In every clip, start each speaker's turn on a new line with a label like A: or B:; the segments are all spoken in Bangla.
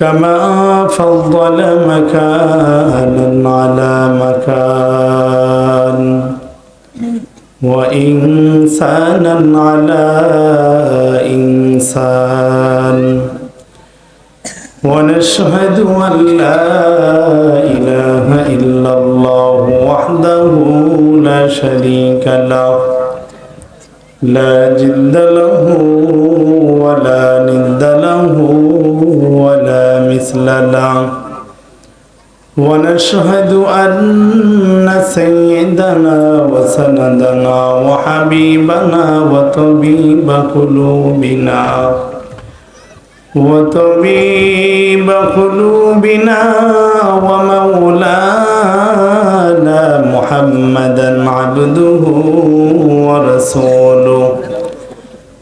A: كما فضل مكانا على مكان. وإنسانا على إنسان. ونشهد أن لا إله إلا الله وحده لا شريك له. لا جد له ولا ند له. له ونشهد أن سيدنا وسندنا وحبيبنا وطبيب قلوبنا وطبيب قلوبنا ومولانا محمدا عبده ورسوله.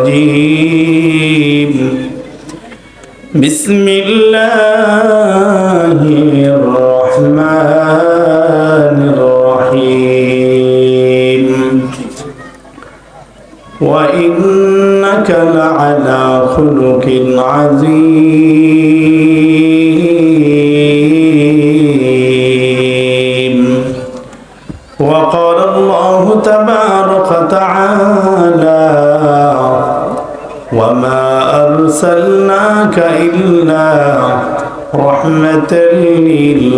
A: الرجيم. بسم الله الرحمن الرحيم. وإنك لعلى خلق عظيم.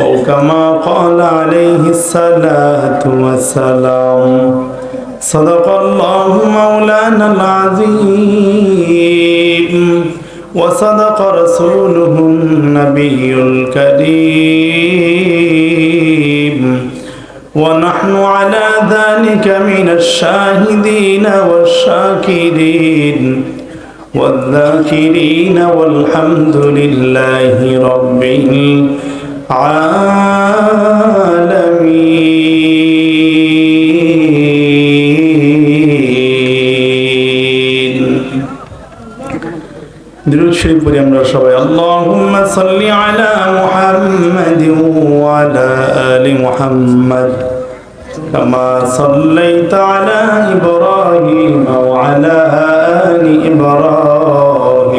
A: أو كما قال عليه الصلاة والسلام. صدق الله مولانا العظيم. وصدق رسوله النبي الكريم. ونحن على ذلك من الشاهدين والشاكرين. والذاكرين والحمد لله رب العالمين. درود شريف পড়ি আমরা সবাই اللهم صل على محمد وعلى آل محمد كما صليت على إبراهيم وعلى آل إبراهيم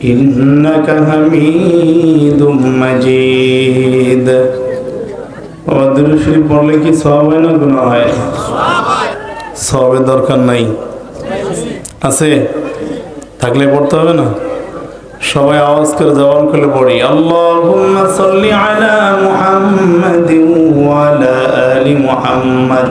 A: إنك حميد مجيد আমাদের শরীফ পড়লে কি সব হয় না গুণা হয় সবের দরকার নাই আছে থাকলে পড়তে হবে না সবাই আওয়াজ করে জবান করলে পড়ি আল্লাহুম্মা সাল্লি আলা মুহাম্মাদিন ওয়া আলা আলি মুহাম্মাদ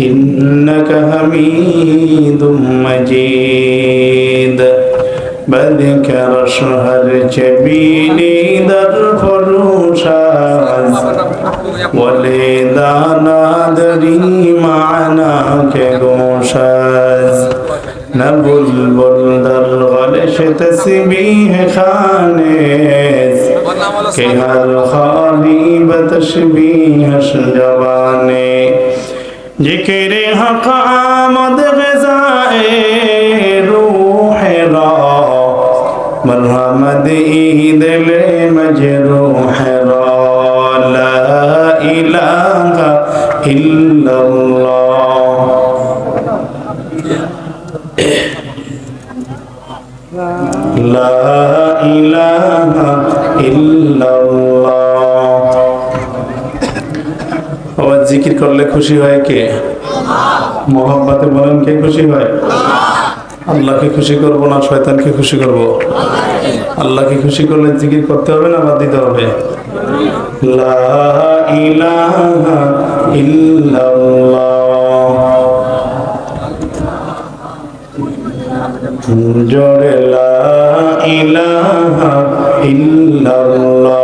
A: إنك حميد مجيد بدکر شهر چه بینی در خروش است ولی دانا دری معنا که گوش است نبول بل در غلش تسبیح خانه است که هر خالی به تشبیهش جوانه حق آمد غذائے روح را مرحمد عید مجروح را لا إله إلا الله لا إله জিকির করলে খুশি হয় কে? মোহাম্মতে বলেন কে খুশি হয়? আল্লাহকে খুশি করব না শয়তানকে খুশি করব? আল্লাহকে খুশি করলে জিকির করতে হবে না বাদ দিতে হবে? লা ইলাহা ইল্লাল্লাহ। লা ইলাহা ইল্লাল্লাহ।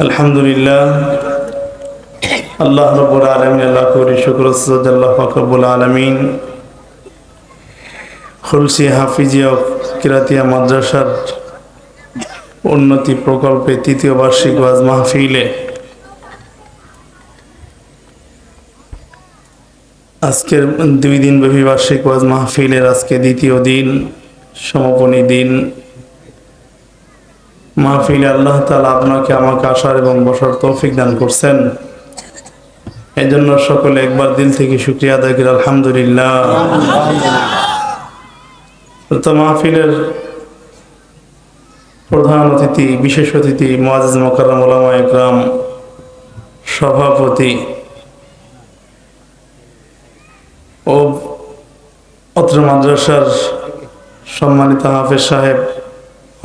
A: আলহামদুলিল্লাহ আল্লাহ রব্বুল আলমিন আল্লাহ করি শুকর আল্লাহ ফাকরুল আলামিন খুলসি হাফিজিয়া কিরাতিয়া মাদ্রাসার উন্নতি প্রকল্পে তৃতীয় বার্ষিক ওয়াজ মাহফিলে আজকের দুই দিন ব্যাপী বার্ষিক ওয়াজ মাহফিলের আজকে দ্বিতীয় দিন সমাপনী দিন মাহফিল আল্লাহ তালা আপনাকে আমাকে আসার এবং বসার তৌফিক দান করছেন। এই জন্য সকলে একবার দিল থেকে শুক্রিয়া আদায় করি, আলহামদুলিল্লাহ। তো মাহফিলের প্রধান অতিথি, বিশেষ অতিথি মোয়াজ মকরম ওলামা একরাম, সভাপতি ও অত্র মাদ্রাসার সম্মানিত হাফেজ সাহেব,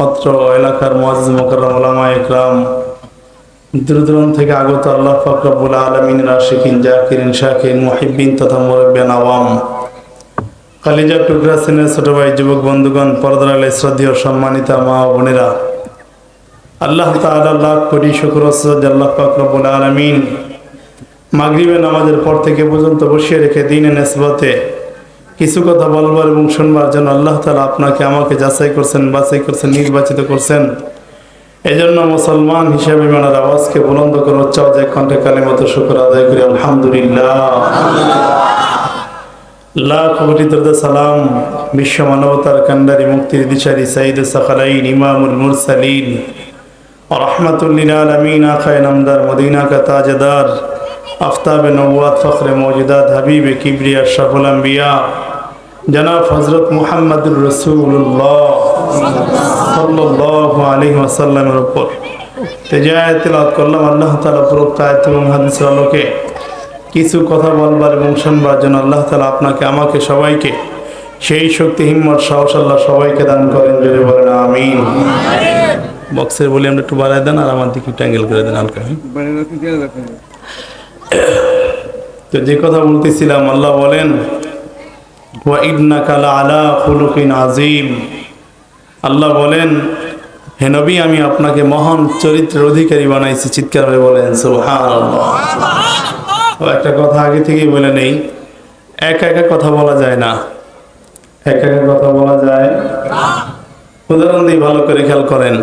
A: অত্র এলাকার মোয়াজ মকরম ওলামা একরাম দূর থেকে আগত আল্লাহ ফকরবুল আলমিন রাশিকিন, জাকিরিন শাকিন মুহিবিন তথা মুরব্বিয়ান আওয়াম কালিজা টুকরা সিনের ছোট ভাই, যুবক বন্ধুগণ, পরদার শ্রদ্ধীয় সম্মানিতা মা বোনেরা, আল্লাহ তাআলা করি শুকর আল্লাহ ফকরবুল আলমিন মাগরিবে নামাজের পর থেকে পর্যন্ত বসিয়ে রেখে দিনে নেসবতে কিছু কথা বলবার এবং শুনবার জন্য আল্লাহ তালা আপনাকে আমাকে যাচাই করছেন, বাছাই করছেন, নির্বাচিত করছেন। এই জন্য মুসলমান হিসাবে মানার আওয়াজকে বুলন্দ করে উচ্চাও যে কণ্ঠে কালী মতো শুক্র আদায় করি, আলহামদুলিল্লাহ। সালাম বিশ্ব মানবতার কান্ডারি মুক্তির দিশারি সাইদ সাখালাইন, ইমামুল মুরসালিন। রহমতুল্লিল আলমিন, আখায় নামদার মদিনা কা তাজদার, আফতাব নবাদ ফখর মৌজুদাত, হাবিব কিবরিয়া, শাহুল জনাব হজরত মুহাম্মদুর রসুল্লাহ সাল্লাল্লাহু আলাইহি ওয়াসাল্লামের উপর। তেজায় তেলাওয়াত করলাম আল্লাহ তাআলা উপরোক্ত আয়াত এবং হাদিসের আলোকে কিছু কথা বলবার এবং শুনবার জন্য আল্লাহ তাআলা আপনাকে আমাকে সবাইকে সেই শক্তি হিম্মত সাহস আল্লাহ সবাইকে দান করেন যদি বলেন আমিন। বক্সের বলি আমরা একটু বাড়াই দেন আর আমার দিকে একটু অ্যাঙ্গেল করে দেন হালকা হ্যাঁ? তো যে কথা বলতেছিলাম আল্লাহ বলেন ওয়া ইন্নাকা আলা খুলুকিন আজিম আল্লাহ বলেন হে নবী আমি আপনাকে মহান চরিত্রের অধিকারী বানাইছি। চিৎকার হয়ে বলেন ও একটা কথা আগে থেকেই বলে নেই একা একা কথা বলা যায় না। একা একা কথা বলা যায় উদাহরণ দিয়ে ভালো করে খেয়াল করেন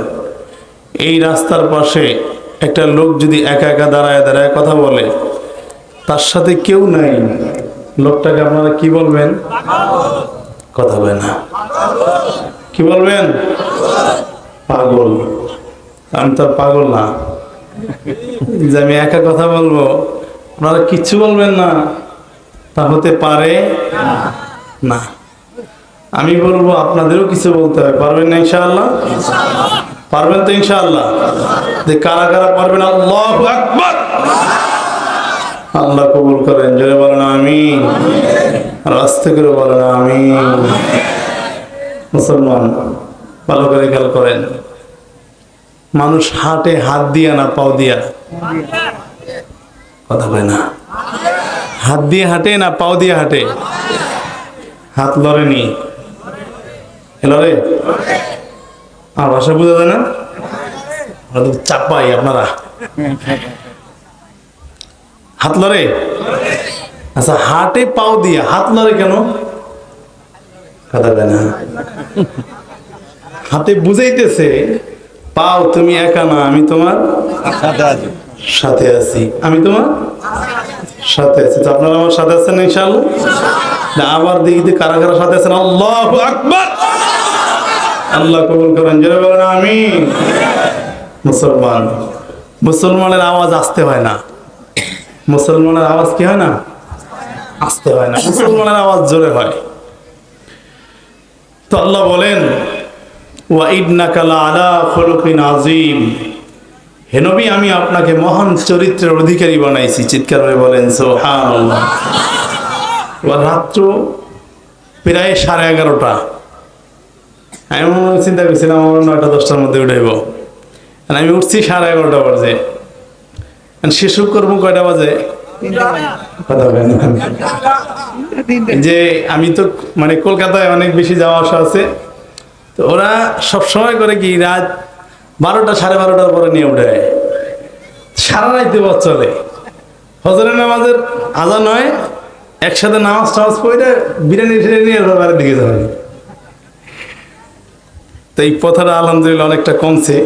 A: এই রাস্তার পাশে একটা লোক যদি একা একা দাঁড়ায় দাঁড়ায় কথা বলে তার সাথে কেউ নাই। লোকটাকে আপনারা কি বলবেন? কথা বলে না। কি বলবেন? পাগল। আমি তো পাগল না। যে আমি একা কথা বলব আপনারা কিচ্ছু বলবেন না। তা হতে পারে না। আমি বলব আপনাদেরও কিছু বলতে হবে। পারবেন না ইনশাআল্লাহ? পারবেন তো ইনশাআল্লাহ। যে কারা কারা পারবেন? আল্লাহ আকবার! আল্লাহ কবুল করেন, জোরে বলেন আমি রাস্তা করে বলেন আমি মুসলমান, ভালো করে খেয়াল করেন। মানুষ হাটে হাত দিয়া না পাও দিয়া? কথা বলে না। হাত দিয়ে হাঁটে না পাও দিয়ে হাঁটে? হাত লড়েনি। লড়ে? আর ভাষা বোঝা যায় না? চাপাই আপনারা। হাত লড়ে? আচ্ছা হাটে পাও দিয়ে হাত লড়ে কেন? কথা না। হাতে বুঝাইতেছে পাও তুমি একা না আমি তোমার সাথে আছি। আমি তোমার সাথে আছি। তো আপনারা আমার সাথে আছেন ইনশাআল্লাহ? না আবার দেখি কারা কারা সাথে আছেন। আল্লাহ আকবার! আল্লাহ কবুল করেন। জোরে বলেন আমি মুসলমান। মুসলমানের আওয়াজ আসতে হয় না। মুসলমানের আওয়াজ কি হয় না? আসতে হয় না, মুসলমানের আওয়াজ জোরে হয়। তো আল্লাহ বলেন আমি আপনাকে মহান চরিত্রের অধিকারী বানাইছি। চিৎকার করে বলেন রাত্র প্রায় সাড়ে এগারোটা। আমি চিন্তা করছিলাম, আমার নয়টা দশটার মধ্যে উঠাইব। আমি উঠছি সাড়ে এগারোটা বাজে শেষ করব কয়টা বাজে। যে আমি তো মানে কলকাতায় অনেক বেশি যাওয়া আসা আছে। তো ওরা সব সময় করে কি, রাত বারোটা, সাড়ে বারোটার পরে নিয়ে উঠে। সারা রাইতে বস চলে। হজরের নামাজের আজান নয় একসাথে নামাজ টামাজ পড়ে বিরিয়ানি ওরা বাড়ির দিকে যাবে তো এই পথাটা আলহামদুলিল্লাহ অনেকটা কমছে।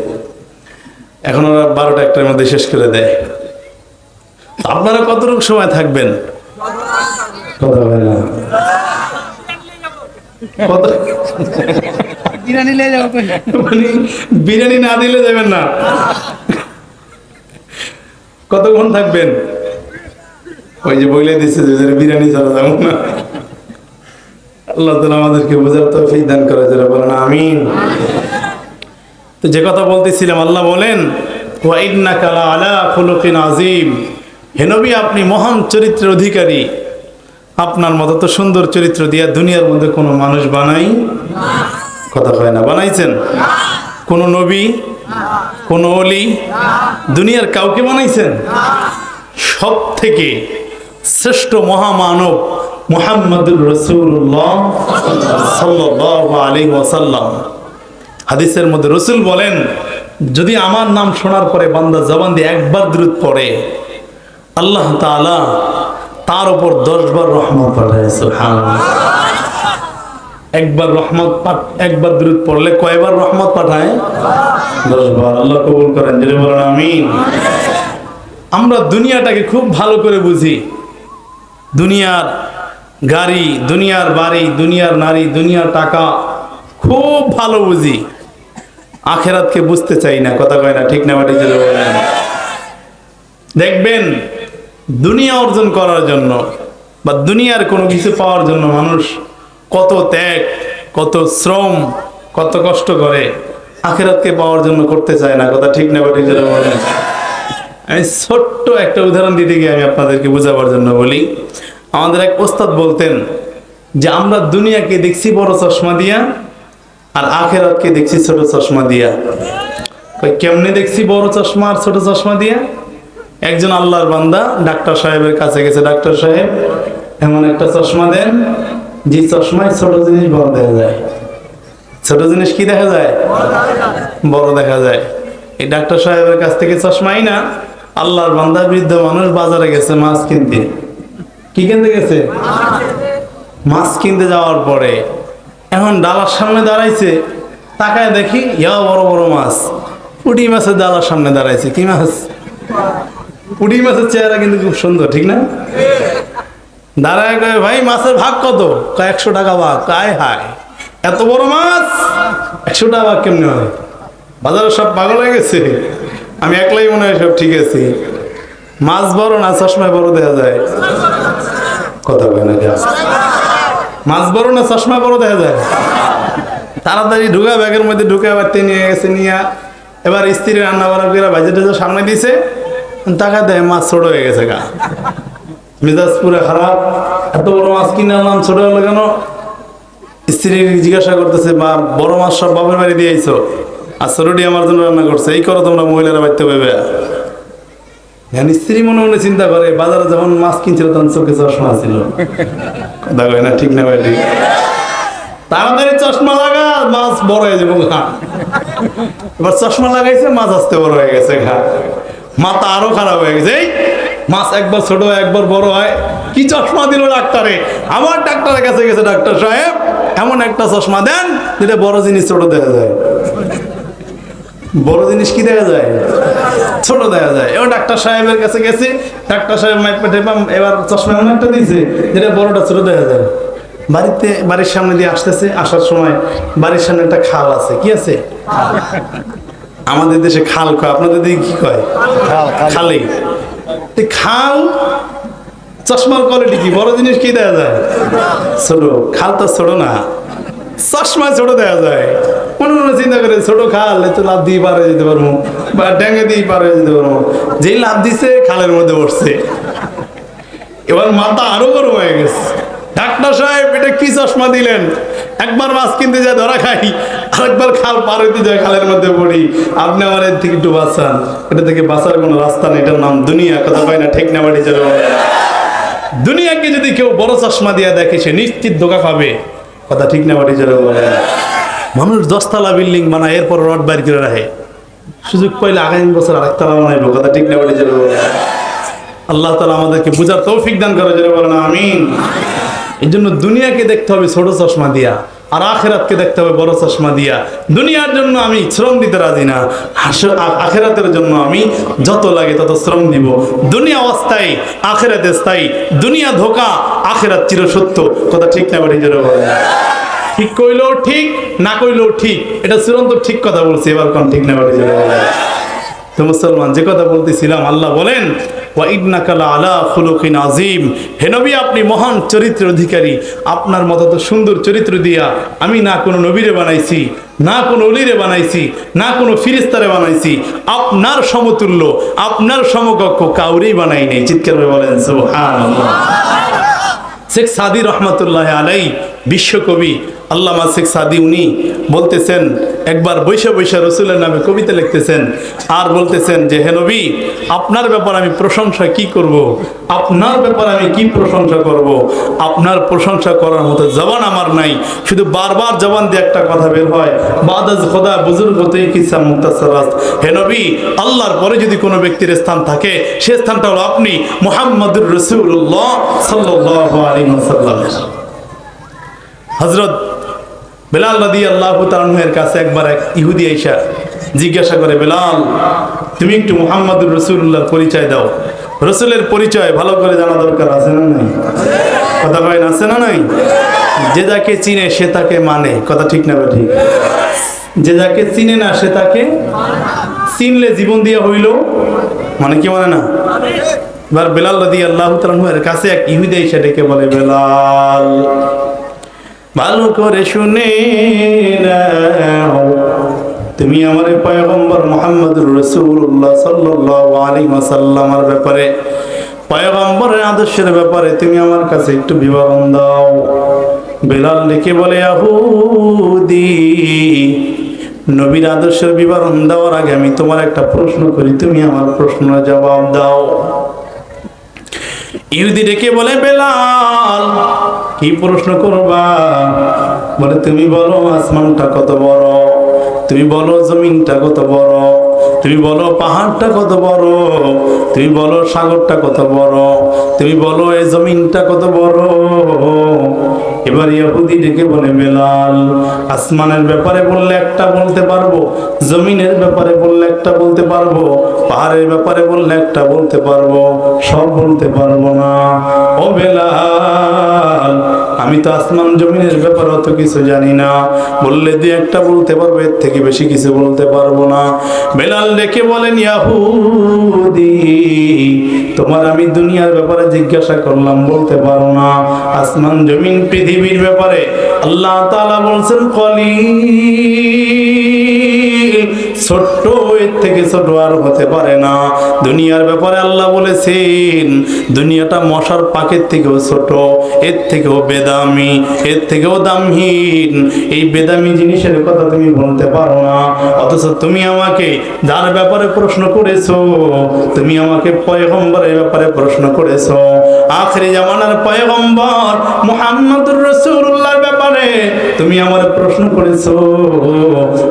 A: এখন ওরা বারোটা একটার মধ্যে শেষ করে দেয়। আপনারা কতটুকু সময় থাকবেন? কথা বলে না। কত?
B: বিরিয়ানি
A: মানে বিরিয়ানি না দিলে যাবেন না। কতক্ষণ থাকবেন? ওই যে বলে দিচ্ছে যে বিরিয়ানি ছাড়া যাব না। আল্লাহ তালা আমাদেরকে বোঝার তো দান করে যারা বলেন আমিন। তো যে কথা বলতেছিলাম আল্লাহ বলেন ওয়াইন্না কালা আলা খুলুকিন আজিম হেনবি আপনি মহান চরিত্রের অধিকারী। আপনার মতো তো সুন্দর চরিত্র দিয়া দুনিয়ার মধ্যে কোনো মানুষ বানাই কথা হয় না, বানাইছেন? কোন নবী, কোন অলি দুনিয়ার কাউকে বানাইছেন? সব থেকে শ্রেষ্ঠ মহামানব মুহাম্মদুর রসুল্লাহ সাল্লাল্লাহু আলাইহি ওয়াসাল্লাম। হাদিসের মধ্যে রসুল বলেন, যদি আমার নাম শোনার পরে বান্দা জবান দিয়ে একবার দ্রুত পড়ে আল্লাহ তাআলা তার উপর দশবার রহমত সুবহানাল্লাহ। একবার রহমত একবার দূরত পড়লে কয়বার রহমত পাঠায়? দশবার। আল্লাহ কবুল করেন আমিন। আমরা দুনিয়াটাকে খুব ভালো করে বুঝি। দুনিয়ার গাড়ি, দুনিয়ার বাড়ি, দুনিয়ার নারী, দুনিয়ার টাকা খুব ভালো বুঝি। আখেরাতকে বুঝতে চাই না, কথা কয় না, ঠিক না বাটি দেখবেন দুনিয়া অর্জন করার জন্য বা দুনিয়ার কোনো কিছু পাওয়ার জন্য মানুষ কত ত্যাগ, কত শ্রম, কত কষ্ট করে আখেরাতকে পাওয়ার জন্য করতে চায় না। কথা ঠিক না বাটি আমি ছোট্ট একটা উদাহরণ দিতে গিয়ে আমি আপনাদেরকে বোঝাবার জন্য বলি। আমাদের এক ওস্তাদ বলতেন যে, আমরা দুনিয়াকে দেখছি বড় চশমা দিয়া আর আখেরাতকে দেখছি ছোট চশমা দিয়া। কেমনে দেখছি বড় চশমা আর ছোট চশমা দিয়া? একজন আল্লাহর বান্দা ডাক্তার সাহেবের কাছে গেছে। ডাক্তার সাহেব, এমন একটা চশমা দেন, যে চশমায় ছোট জিনিস বড় দেখা যায়। ছোট জিনিস কি দেখা যায়? বড় দেখা যায়। এই ডাক্তার সাহেবের কাছ থেকে চশমাই না, আল্লাহর বান্দা বৃদ্ধ মানুষ বাজারে গেছে মাছ কিনতে। কি কিনতে গেছে? মাছ কিনতে যাওয়ার পরে। এখন ডালার সামনে দাঁড়াইছে, তাকায় দেখি, ইয়া বড় বড় মাছ। পুটি মাছের ডালার সামনে দাঁড়াইছে। কি মাছ? পুটি মাছের চেহারা কিন্তু খুব সুন্দর, ঠিক না? দাঁড়ায় ভাই, মাছের ভাগ কত? একশো টাকা ভাগ। কায় হায়, এত বড় মাছ? একশো টাকা ভাগ কেমনি হয়? বাজারে সব পাগল হয়ে গেছে। আমি একলাই মনে হয় সব ঠিক আছে। মাছ বড় না চশমায় বড় দেখা যায়? কথা বলে না মাছ বড় না চশমা বড় দেখা যায়? তাড়াতাড়ি ঢুকা, ব্যাগের মধ্যে ঢুকে বাড়তে নিয়ে গেছে, নিয়ে এবার স্ত্রী রান্না বান্না করে বাজে টাজে সামনে দিছে। টাকা দেয়, মাছ ছোট হয়ে গেছে গা। মেজাজ পুরো খারাপ। এত বড় মাছ কিনে আনলাম ছোট হলো কেন? স্ত্রী জিজ্ঞাসা করতেছে বা বড় মাছ সব বাপের বাড়ি দিয়ে আইছো। আর ছোটটি আমার জন্য রান্না করছে। এই করো তোমরা মহিলারা বাড়িতে এখন স্ত্রী মনে মনে চিন্তা করে, বাজারে যখন মাছ কিনছিল তখন চোখে চশমা ছিল। না, ঠিক না ভাই, ঠিক। তাড়াতাড়ি চশমা লাগা, মাছ বড় হয়ে যাব এবার চশমা লাগাইছে, মাছ আসতে বড় হয়ে গেছে ঘা মাথা আরও খারাপ হয়ে গেছে। এই, মাছ একবার ছোট একবার বড় হয়। কি চশমা দিল ডাক্তারে? আমার ডাক্তারের কাছে গেছে, ডাক্তার সাহেব। এমন একটা চশমা দেন যেটা বড় জিনিস ছোট দেখা যায়। বড় জিনিস কি দেখা যায়? ছোট দেখা যায়। এবার ডাক্তার সাহেবের কাছে গেছি। ডাক্তার সাহেব মাইক পেটে এবার চশমা এমন একটা দিয়েছে যেটা বড়টা ছোট দেখা যায়। বাড়িতে, বাড়ির সামনে দিয়ে আসতেছে, আসার সময় বাড়ির সামনে একটা খাল আছে। কি আছে? আমাদের দেশে খাল কয়? আপনাদের দিকে কি কয়? খালি তো খাল চশমার কোয়ালিটি কি? বড় জিনিস কি দেওয়া যায়? ছোট। খাল তো ছোট না। চশমা ছোট দেওয়া যায়। মনে মনে চিন্তা করে ছোট খাল এত লাভ দিয়ে পার হয়ে যেতে পারব। বা ড্যাঙে দিয়ে পার হয়ে যেতে পারব। যেই লাভ দিছে খালের মধ্যে বসছে। এবার মাথা আরও বড় হয়ে গেছে। ডাক্তার সাহেব, এটা কি চশমা দিলেন? একবার মাছ কিনতে যায়, ধরা খাই। আরেকবার খাল পার হইতে যায়, খালের মধ্যে পড়ি। আপনি আমার এর থেকে একটু বাঁচান। এটা থেকে বাঁচার কোনো রাস্তা নেই, এটার নাম দুনিয়া। কথা পাই না, ঠিক না, বাড়ি যাবে দুনিয়াকে যদি কেউ বড় চশমা দিয়ে দেখে, সে নিশ্চিত ধোকা খাবে কথা ঠিক না, বাড়ি যাবে বলে মানুষ দশতলা বিল্ডিং বানায়, এরপর রড বাইর করে রাখে। সুযোগ পাইলে আগামী বছর আরেকতলা বানাইবো। কথা ঠিক না, বাড়ি যাবে বলে আল্লাহ তালা আমাদেরকে বুঝার তৌফিক দান করে যারা বলেন, আমিন। এই জন্য দুনিয়াকে দেখতে হবে ছোট চশমা দিয়া, আর আখেরাতকে দেখতে হবে বড় চশমা দিয়া। দুনিয়ার জন্য আমি শ্রম দিতে রাজি না আখেরাতের জন্য আমি যত লাগে তত শ্রম দিব। দুনিয়া অস্থায়ী, আখেরাতে স্থায়ী, দুনিয়া ধোকা, আখেরাত চির সত্য। কথা ঠিক না বাড়ি যারা বলেন। ঠিক কইলেও ঠিক, না কইলেও ঠিক। এটা চূড়ান্ত ঠিক কথা বলছি, এবার কোন ঠিক না বাড়ি যারা বলেন। তো মুসলমান, যে কথা বলতেছিলাম, আল্লাহ বলেন ওয়া ইন্নাকালা আলা খুলুকিন আজিম হে নবী, আপনি মহান চরিত্রের অধিকারী। আপনার মতো তো সুন্দর চরিত্র দিয়া আমি না কোনো নবীরে বানাইছি, না কোনো অলিরে বানাইছি, না কোনো ফিরিস্তারে বানাইছি। আপনার সমতুল্য, আপনার সমকক্ষ কাউরেই বানাই নেই। চিৎকার বলেন শেখ সাদি রহমতুল্লাহ আলাই বিশ্বকবি আল্লামা শেখ সাদি উনি বলতেছেন, একবার বৈশা বৈশা রসুলের নামে কবিতা লিখতেছেন আর বলতেছেন যে, হে নবী, আপনার ব্যাপার আমি প্রশংসা কি করব। আপনার ব্যাপার আমি কি প্রশংসা করব। আপনার প্রশংসা করার মতো জবান আমার নাই শুধু বারবার জবান দিয়ে একটা কথা বের হয়, বাদাজ খোদা বুজুর্গ কিসা মুক্তাসারাত হে আল্লাহর পরে যদি কোনো ব্যক্তির স্থান থাকে, সে স্থানটা হলো আপনি মোহাম্মদুর রসুল্লাহ সাল্লাহ আলী হজরত বেলাল নদী আল্লাহ তালুহের কাছে একবার এক ইহুদি আইসা জিজ্ঞাসা করে, বেলাল, তুমি একটু মোহাম্মদুর রসুল্লাহর পরিচয় দাও। রসুলের পরিচয় ভালো করে জানা দরকার, আছে না নাই? কথা কয় আছে না নাই? যে যাকে চিনে সে তাকে মানে কথা ঠিক না ঠিক? যে যাকে চিনে না সে তাকে চিনলে জীবন দিয়া হইল মানে কি মানে না? এবার বেলাল রদি আল্লাহ তালুহের কাছে এক ইহুদি আইসা ডেকে বলে, বেলাল ভালো করে শুনে তুমি আমার পয়গম্বর মোহাম্মদ রসুল্লাহ সাল্লাহ মাসাল্লামার ব্যাপারে, পয়গম্বরের আদর্শের ব্যাপারে তুমি আমার কাছে একটু বিবরণ দাও। বেলাল লিখে বলে আহুদি নবীর আদর্শের বিবরণ দেওয়ার আগে আমি তোমার একটা প্রশ্ন করি, তুমি আমার প্রশ্নের জবাব দাও। ইহুদি ডেকে বলে, বেলাল কি প্রশ্ন করবা? বলে, তুমি বলো আসমানটা কত বড়? তুমি বলো জমিনটা কত বড়? তুমি বলো পাহাড়টা কত বড়? তুমি বলো সাগরটা কত বড়? তুমি বলো এই জমিনটা কত বড়? এবার ইহুদি ডেকে বলে, বেলাল, আসমানের ব্যাপারে বললে একটা বলতে পারব, জমিনের ব্যাপারে বললে একটা বলতে পারব, পাহাড়ের ব্যাপারে বললে একটা বলতে পারব, সব বলতে পারব না। ও বেলাল, আমি তো আসমান জমিনের ব্যাপারে অত কিছু জানি না। বললে দুই একটা বলতে পারব, এর থেকে বেশি কিছু বলতে পারব না। বেলাল ডেকে বলেন, ইয়াহুদি তোমার আমি দুনিয়ার ব্যাপারে জিজ্ঞাসা করলাম, বলতে পারো না। আসমান, জমিন, পৃথিবীর ব্যাপারে আল্লাহ তাআলা বলছেন, কলিল ছোট্ট এর থেকে ছোট আর হতে পারে না। দুনিয়ার ব্যাপারে আল্লাহ বলেছেন, দুনিয়াটা মশার পাকের থেকেও ছোট, এর থেকেও বেদামি, এর থেকেও দামহীন। এই বেদামি জিনিসের কথা তুমি বলতে পারো না, অথচ তুমি আমাকে যার ব্যাপারে প্রশ্ন করেছ, তুমি আমাকে পয়গম্বরের ব্যাপারে প্রশ্ন করেছ। আখরি জামানার পয়গম্বর মুহাম্মদুর ব্যাপারে তুমি আমার প্রশ্ন করেছ।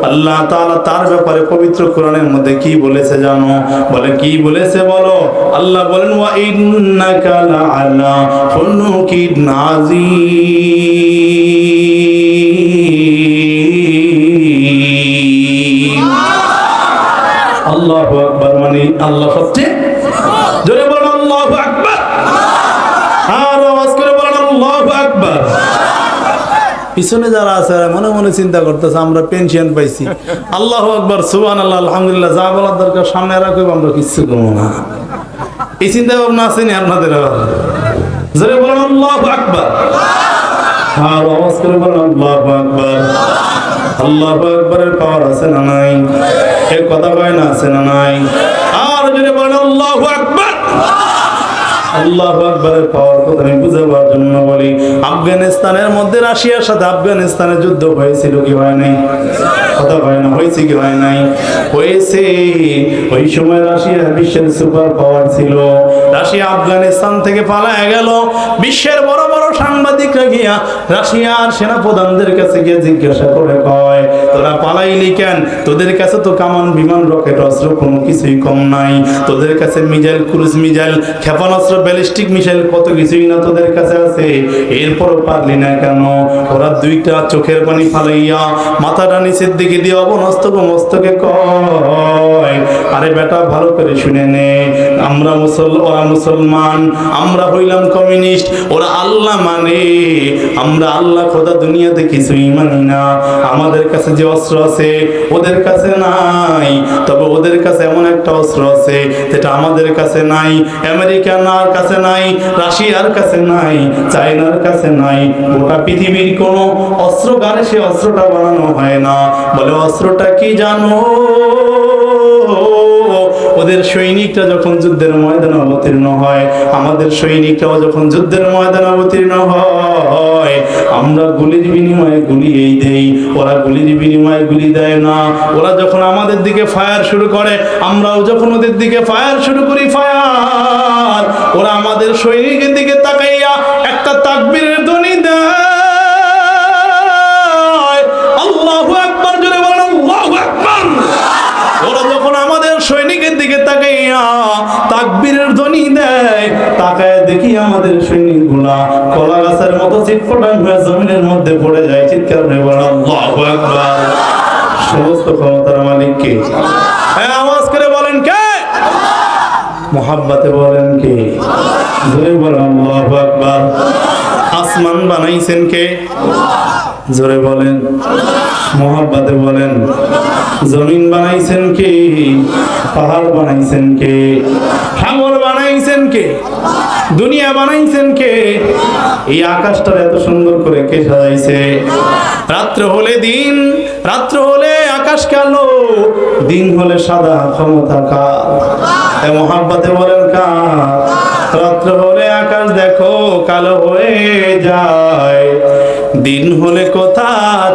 A: আল্লাহ তাআলা তার ব্যাপারে পবিত্র কোরআনের মধ্যে কি বলেছে জানো? বলে, কি বলেছে বলো? আল্লাহ বলেন, ওয়া ইন্নাকা লাআলা খুলুকিন আযীম আল্লাহু আকবার মানে আল্লাহ সবচেয়ে জোরে বলেন আল্লাহু আকবার আর আওয়াজ করে বলেন আল্লাহু আকবার পিছনে যারা আছে মনে মনে চিন্তা করতেছে, আমরা পেনশন পাইছি। আল্লাহ আকবার সুবান আল্লাহ আলহামদুলিল্লাহ, যা বলার দরকার সামনে রাখবে আমরা কিচ্ছু করব না। এই চিন্তা ভাবনা আল্লাহ পাওয়ার আছে না নাই? এ কথা কয় না আছে না নাই? আর যদি বলেন, আল্লাহ আকবার। আল্লাহ আকবরের পাওয়ার কথা আমি বুঝাবার জন্য বলি, আফগানিস্তানের মধ্যে রাশিয়ার সাথে যুদ্ধ হয়েছিল কি হয় নাই? কথা হয় না, হয়েছে কি হয় নাই? হয়েছে। ওই সময় রাশিয়া বিশ্বের সুপার পাওয়ার ছিল। রাশিয়া আফগানিস্তান থেকে পালায় গেল। বিশ্বের বড় বড় সাংবাদিকরা গিয়া রাশিয়ার সেনা প্রধানদের কাছে গিয়ে জিজ্ঞাসা করে কয় তোরা পালাইলি কেন? তোদের কাছে তো কামান বিমান, রকেট, অস্ত্র কোনো কিছুই কম নাই। তোদের কাছে মিজাইল, ক্রুজ মিজাইল, ক্ষেপণাস্ত্র, ব্যালিস্টিক মিসাইল কত কিছুই না তোদের কাছে আছে। এরপরও পারলি না কেন? ওরা দুইটা চোখের পানি ফালাইয়া মাথাটা নিচের দিকে দিয়ে অবনস্তক মস্তকে কয়, আরে বেটা, ভালো করে শুনে নে। আমরা মুসল, ওরা মুসলমান, আমরা হইলাম কমিউনিস্ট, ওরা আল্লাহ মানে। আমরা আল্লাহ খোদা দুনিয়াতে কিছুই মানি না। আমাদের কাছে যে অস্ত্র আছে? ওদের কাছে নাই। তবে ওদের কাছে এমন একটা অস্ত্র আছে, যেটা আমাদের কাছে নাই আমেরিকানার কাছে নাই, রাশিয়ার কাছে নাই, চায়নার কাছে নাই। গোটা পৃথিবীর কোনো অস্ত্রগারে সে অস্ত্রটা বানানো হয় না। বলে, অস্ত্রটা কি জানো? ওদের সৈনিকরা যখন যুদ্ধের ময়দানে অবতীর্ণ হয়, আমাদের সৈনিকরাও যখন যুদ্ধের ময়দানে অবতীর্ণ হয়, আমরা গুলির বিনিময়ে গুলি এই দেই, ওরা গুলির বিনিময়ে গুলি দেয় না। ওরা যখন আমাদের দিকে ফায়ার শুরু করে, আমরাও যখন ওদের দিকে ফায়ার শুরু করি ফায়ার ওরা আমাদের সৈনিকের দিকে তাকাইয়া একটা তাকবীরের তাকায় দেখি আমাদের সৈনিকগুলা কলা গাছের মতো চিটপটাং হয়ে জমিনের মধ্যে পড়ে যায়। চিৎকার সমস্ত ক্ষমতার মালিক কে? হ্যাঁ আওয়াজ করে বলেন কে? মোহাব্বতে বলেন কে? জোরে বলেন, আল্লাহু আসমান বানাইছেন কে? জোরে বলেন। মোহাব্বতে বলেন। জমিন বানাইছেন কে? পাহাড় বানাইছেন কে? সাগর বানাইছেন কে? দুনিয়া বানাইছেন কে? এই আকাশটা এত সুন্দর করে কে সাজাইছে? রাত্র হলে দিন, রাত্র হলে আকাশ কালো, দিন হলে সাদা ক্ষমতা কার? মোহাব্বতে বলেন কার? রাত্র হলে আকাশ দেখো কালো হয়ে যায়। দিন হলে কোথা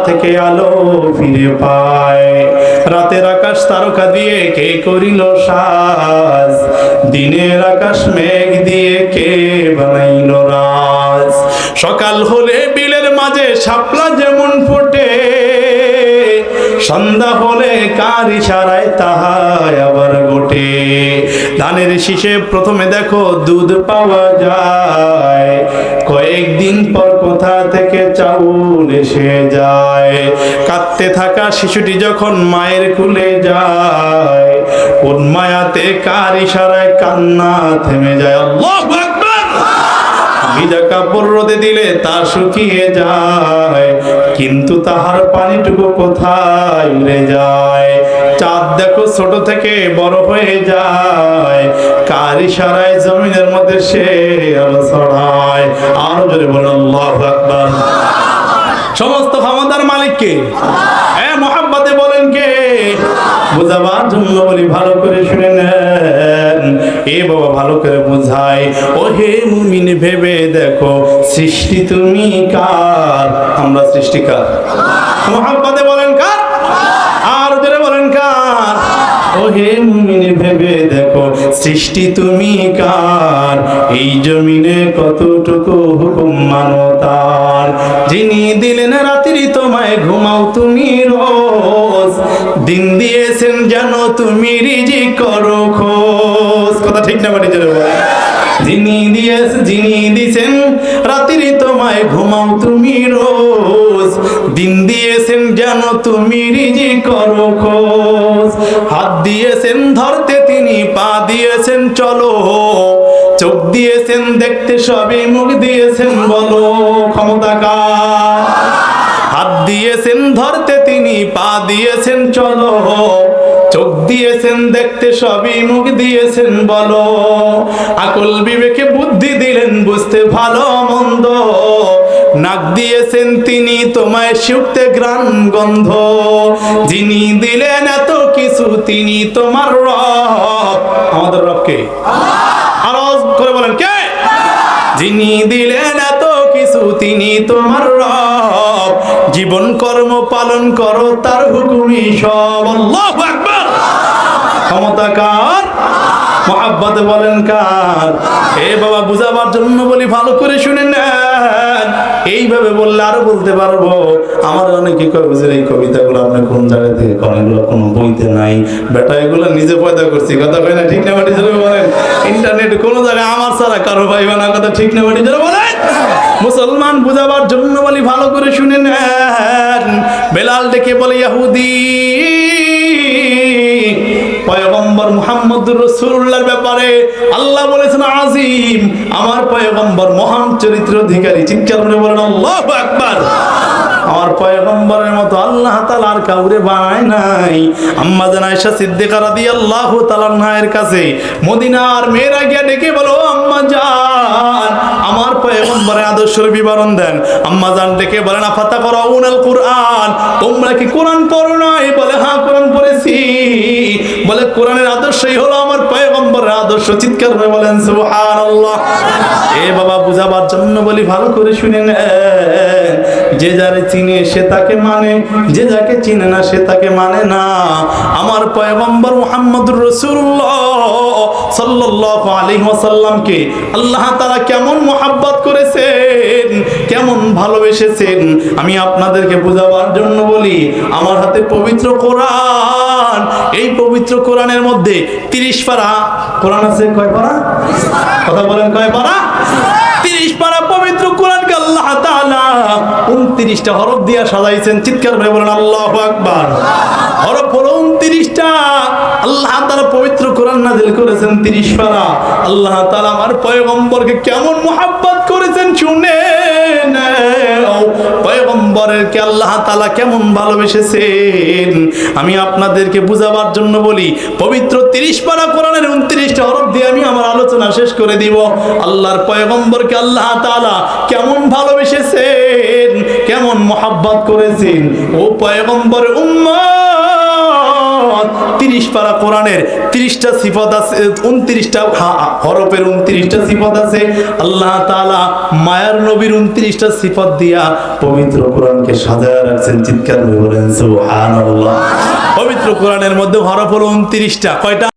A: থেকে আলো ফিরে পায়? রাতের আকাশ তারকা দিয়ে কে করিল সাজ? দিনের আকাশ মেঘ দিয়ে কে বানাইল রাজ? সকাল হলে বিলের মাঝে শাপলা যেমন ফোটে, সন্ধ্যা হলে কার ইশারায় তাহাই আবার গোটে। ধানের শীষে প্রথমে দেখো দুধ পাওয়া যায় কয়েকদিন পর কোথা থেকে চাউল এসে যায়। কাঁদতে থাকা শিশুটি যখন মায়ের কুলে যায়, কোন মায়াতে কার ইশারায় কান্না থেমে যায়? আল্লাহু ভিজা কাপড় রোদে দিলে তা শুকিয়ে যায়, কিন্তু তাহার পানিটুকু কোথায় উড়ে যায়? চাঁদ দেখো ছোট থেকে বড় হয়ে যায়, কার ইশারায় জমিনের মধ্যে সে আলো ছড়ায়? আরও জোরে বলেন, আল্লাহু আকবার। সমস্ত ক্ষমতার মালিক কে হ্যাঁ মোহাম্মতে বলেন কে? বুঝাবার জন্য বলি, ভালো করে শুনে নেন এ বাবা ভালো করে বুঝাই ও হে মুমিন, ভেবে দেখো, সৃষ্টি তুমি কার? আমরা সৃষ্টিকার মোহাম্মতে বলেন, কার? আর জোরে বলেন, কার? ও হে মুমিন, ভেবে দেখো, সৃষ্টি তুমি কার? এই জমিনে কতটুকু হুকুম মানো তার যিনি দিলেন রাত্রি, তোমায় ঘুমাও তুমি রোজ। দিন দিয়েছেন যেন তুমি রিজি করো খোঁজ। কথা ঠিক না বলেন। যিনি দিয়েছে, যিনি দিছেন, রাত্রি তোমায় ঘুমাও তুমি রোজ। দিন দিয়েছেন যেন তুমি রিজি করো খোঁজ। হাত দিয়েছেন ধরতে তিনি, পা দিয়েছেন চলো। চোখ দিয়েছেন দেখতে সবই মুখ দিয়েছেন বলো, ক্ষমতা কার? হাত দিয়েছেন ধরতে তিনি, পা দিয়েছেন চলো। চোখ দিয়েছেন দেখতে সবই মুখ দিয়েছেন, বলো। আকল বিবেকে বুদ্ধি দিলেন, বুঝতে ভালো, মন্দ। নাক দিয়েছেন তিনি তোমায় শুকতে গ্রান গন্ধ। যিনি দিলেন এত কিছু, তিনি তোমার আমাদের রবকে করে বলেন, কে? যিনি দিলেন এত কিছু, তিনি তোমার রব। জীবন কর্ম পালন করো, তার হুকুমি সব। আল্লাহু আকবার। ক্ষমতা কার মহাব্বত বলেন কার? এ বাবা, বুঝাবার জন্য বলি, ভালো করে শুনে নেন। এইভাবে বললে আরও বলতে পারব। আমার অনেকে কয় বুঝে এই কবিতাগুলো আপনি কোন জায়গা থেকে করেন? এগুলো কোনো বইতে নাই। বেটা, এগুলো নিজে পয়দা করছি। কথা কয় না, ঠিক না বাড়ি যাবে বলেন। ইন্টারনেট কোনো জায়গায় আমার ছাড়া কারও পাইবে না। কথা ঠিক না বাড়ি যাবে বলেন। মুসলমান বুঝাবার জন্য বলি, ভালো করে শুনে নেন। বেলাল ডেকে বলে, ইয়াহুদি পয়গম্বর মুহাম্মদ রসুল্লাহর ব্যাপারে আল্লাহ বলেছেন, আজিম, আমার পয়গম্বর মহান চরিত্র অধিকারী। চিৎকার করে বলেন, আল্লাহ আকবার! আমার পয়গম্বরের মতো আল্লাহ তাআলা আর কাউরে বানায় নাই। আম্মা জান আয়েশা সিদ্দিকা রাদিয়াল্লাহু তাআলা নায়ের কাছে মদিনার মেয়েরা গিয়ে ডেকে বলো, আম্মা জান, আমার পয়গম্বরের আদর্শের বিবরণ দেন। আম্মা জান ডেকে বলেন, আফাতা করাউনাল কুরআন? তোমরা কি কোরআন পড়ো নাই? বলে হ্যাঁ কোরআন পড়েছি। বলে, কোরআনের আদর্শই হলো আমার পয়গম্বরের আদর্শ। চিৎকার করে বলেন, সুবহানাল্লাহ। এ বাবা, বুঝাবার জন্য বলি, ভালো করে শুনে যে যারে চিনে, সে তাকে মানে। যে যাকে চিনে না, সে তাকে মানে না। আমার পয়গম্বর মুহাম্মদুর রাসূলুল্লাহ সাল্লাল্লাহু আলাইহি ওয়াসাল্লামকে আল্লাহ তাআলা কেমন মোহাব্বত করেছেন, কেমন ভালোবেসেছেন, আমি আপনাদেরকে বোঝাবার জন্য বলি, আমার হাতে পবিত্র কোরআন, এই পবিত্র কোরআনের মধ্যে তিরিশ পারা। কোরআন আছে কয় পারা? কথা বলেন কয় পারা? তিরিশ পারা পবিত্র কোরআনকে আল্লাহ তাআলা উনত্রিশটা হরফ দিয়া সাজাইছেন। চিৎকার করে বলেন, আল্লাহ আকবার। হরফ হলো উনত্রিশটা। আল্লাহ তাআলা পবিত্র কোরআন নাজিল করেছেন তিরিশ পারা। আল্লাহ তাআলা আমার পয়গম্বরকে কেমন মোহাব্বত করেছেন শুনে নাও। পয়গম্বরেরকে আল্লাহ তাআলা কেমন ভালোবেসেছেন? আমি আপনাদেরকে বুঝাবার জন্য বলি, পবিত্র তিরিশ পারা কোরআনের উনত্রিশটা হরফ দিয়ে আমি আমার আলোচনা শেষ করে দিব। আল্লাহর পয়গম্বরকে আল্লাহ তালা কেমন ভালোবেসেছেন? কেমন মোহাব্বত করেছেন? ও পয়গম্বর উম্মত! তিরিশ পারা কোরআনের তিরিশটা সিফত আছে, উনত্রিশটা হরফের উনত্রিশটা সিফত আছে। আল্লাহ তালা মায়ার নবীর উনত্রিশটা সিফত দিয়া পবিত্র কোরআনকে সাজায় রাখছেন, চিৎকার করে বলেন পবিত্র কোরআনের মধ্যে হরফ হলো উনত্রিশটা। কয়টা?